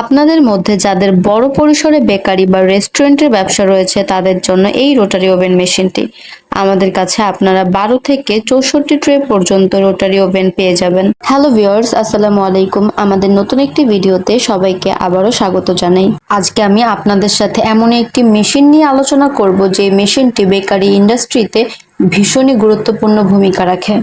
আপনাদের মধ্যে যাদের বড় পরিসরে বেকারি বা রেস্টুরেন্টের ব্যবসা রয়েছে, তাদের জন্য এই রোটারি ওভেন মেশিনটি। আমাদের কাছে আপনারা বারো থেকে চৌষট্টি ট্রে পর্যন্ত রোটারি ওভেন পেয়ে যাবেন। হ্যালো ভিউয়ার্স, আসসালামু আলাইকুম। আমাদের নতুন একটি ভিডিওতে সবাইকে আবারও স্বাগত জানাই। আজকে আমি আপনাদের সাথে এমন একটি মেশিন নিয়ে আলোচনা করব, যে মেশিনটি বেকারি ইন্ডাস্ট্রিতে ভীষণই গুরুত্বপূর্ণ ভূমিকা রাখে।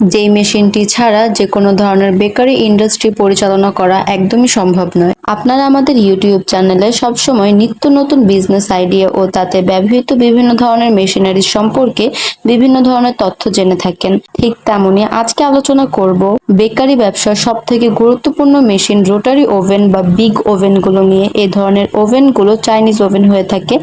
যেই মেশিনটি ছাড়া যে কোনো ধরনের বেকারি ইন্ডাস্ট্রি পরিচালনা করা একদমই সম্ভব নয়। আপনারা আমাদের ইউটিউব চ্যানেলে সবসময় নিত্য নতুন বিজনেস আইডিয়া ও তাতে ব্যবহৃত বিভিন্ন ধরনের মেশিনারি সম্পর্কে বিভিন্ন ধরনের তথ্য জেনে থাকেন। ঠিক তেমনি আজকে আলোচনা করব বেকারি ব্যবসার সব থেকে গুরুত্বপূর্ণ মেশিন রোটারি ওভেন বা বিগ ওভেনগুলো নিয়ে। এ ধরনের ওভেনগুলো চাইনিজ ওভেন হয়ে থাকে,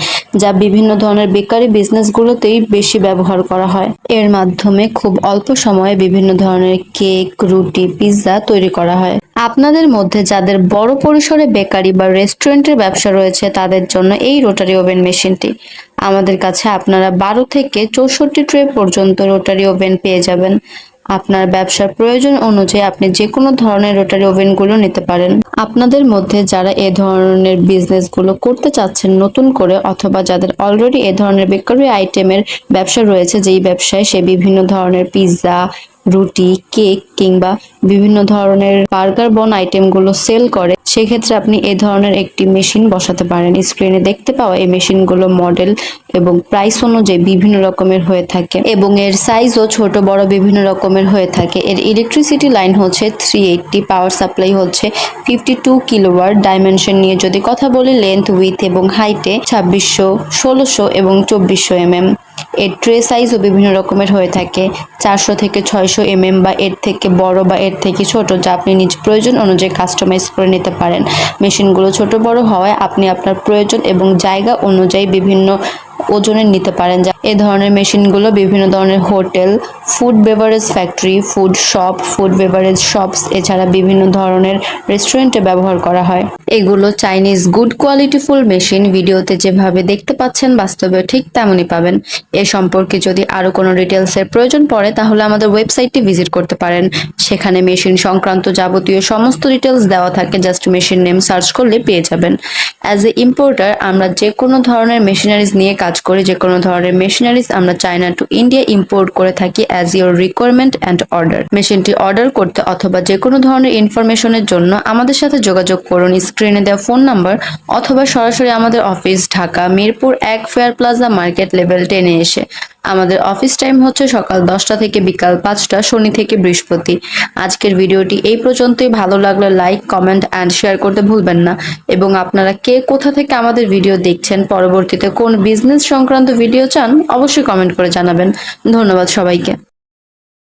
যা বিভিন্ন ধরনের বেকারি বিজনেসগুলোতেই বেশি ব্যবহার করা হয়। এর মাধ্যমে খুব অল্প সময়ে বিভিন্ন ধরনের কেক, রুটি, পিৎজা তৈরি করা হয়। আপনাদের মধ্যে যাদের বড় পরিসরে বেকারি বা রেস্টুরেন্টের ব্যবসা রয়েছে, তাদের জন্য এই রোটারি ওভেন মেশিনটি। আমাদের কাছে আপনারা বারো থেকে চৌষট্টি ট্রে পর্যন্ত রোটারি ওভেন পেয়ে যাবেন। আপনার ব্যবসার প্রয়োজন অনুযায়ী আপনি যে কোনো ধরনের রোটারি ওভেনগুলো নিতে পারেন। আপনাদের মধ্যে যারা এ ধরনের বিজনেসগুলো করতে চাচ্ছেন নতুন করে অথবা যাদের অলরেডি এ ধরনের বেকারি আইটেমের ব্যবসা রয়েছে, যেই ব্যবসায় সে বিভিন্ন ধরনের পিৎজা রুটি, কেক কিংবা বিভিন্ন ধরনের বার্গার বন আইটেমগুলো সেল করে, সেক্ষেত্রে আপনি এ ধরনের একটি মেশিন বসাতে পারেন। স্ক্রিনে দেখতে পাওয়া এই মেশিনগুলো মডেল এবং প্রাইস অনুযায়ী বিভিন্ন রকমের হয়ে থাকে এবং এর সাইজও ছোট, বড় বিভিন্ন রকমের হয়ে থাকে। এর ইলেকট্রিসিটি লাইন হচ্ছে থ্রি এইটটি পাওয়ার সাপ্লাই হচ্ছে ফিফটি টু কিলোওয়াট ডাইমেনশন নিয়ে যদি কথা বলি লেন্থ উইথ এবং হাইটে ছাব্বিশশো, ষোলোশো এবং চব্বিশশো এমএম এর ট্রে সাইজও বিভিন্ন রকমের হয়ে থাকে। চারশো থেকে ছয়শো এমএম বা এর থেকে বড় বা এর থেকে ছোট, যা আপনি নিজ প্রয়োজন অনুযায়ী কাস্টমাইজ করে নিতে পারেন। মেশিনগুলো ছোট বড় হওয়ায় আপনি আপনার প্রয়োজন এবং জায়গা অনুযায়ী বিভিন্ন ওজনের নিতে পারেন। যা এ ধরনের মেশিনগুলো বিভিন্ন ধরনের hotel, food beverage factory, food shop, food beverage shops, এছাড়া বিভিন্ন ধরনের রেস্টুরেন্টে ব্যবহার করা হয়। এগুলো চাইনিজ গুড কোয়ালিটিফুল মেশিন। ভিডিওতে যেভাবে দেখতে পাচ্ছেন বাস্তবে ঠিক তেমনই পাবেন। এ সম্পর্কে যদি আরও কোনো ডিটেলসের প্রয়োজন পড়ে, তাহলে আমাদের ওয়েবসাইটটি ভিজিট করতে পারেন। সেখানে মেশিন সংক্রান্ত যাবতীয় সমস্ত ডিটেলস দেওয়া থাকে। জাস্ট মেশিন নেম সার্চ করলে পেয়ে যাবেন। অ্যাজ এ ইম্পোর্টার, আমরা যে কোনো ধরনের মেশিনারিজ নিয়ে কাজ করি যে কোনো ধরনের মেশিনারিজ আমরা চায়না টু ইন্ডিয়া ইম্পোর্ট করে থাকি as your requirement and order মেশিনটি অর্ডার করতে অথবা যে কোনো ধরনের ইনফরমেশনের জন্য আমাদের সাথে যোগাযোগ করুন। স্ক্রিনে দেওয়া ফোন নাম্বার অথবা সরাসরি আমাদের অফিস ঢাকা, মিরপুর এক ফেয়ার প্লাজা মার্কেট লেভেল টেনে এসে। আমাদের অফিস টাইম হচ্ছে সকাল দশটা থেকে বিকাল পাঁচটা, শনি থেকে বৃহস্পতি। আজকের ভিডিওটি এই পর্যন্তই। ভালো লাগলে লাইক, কমেন্ট অ্যান্ড শেয়ার করতে ভুলবেন না। এবং আপনারা কে কোথা থেকে আমাদের ভিডিও দেখছেন, পরবর্তীতে কোন বিজনেস সংক্রান্ত ভিডিও চান, অবশ্যই কমেন্ট করে জানাবেন। ধন্যবাদ সবাইকে।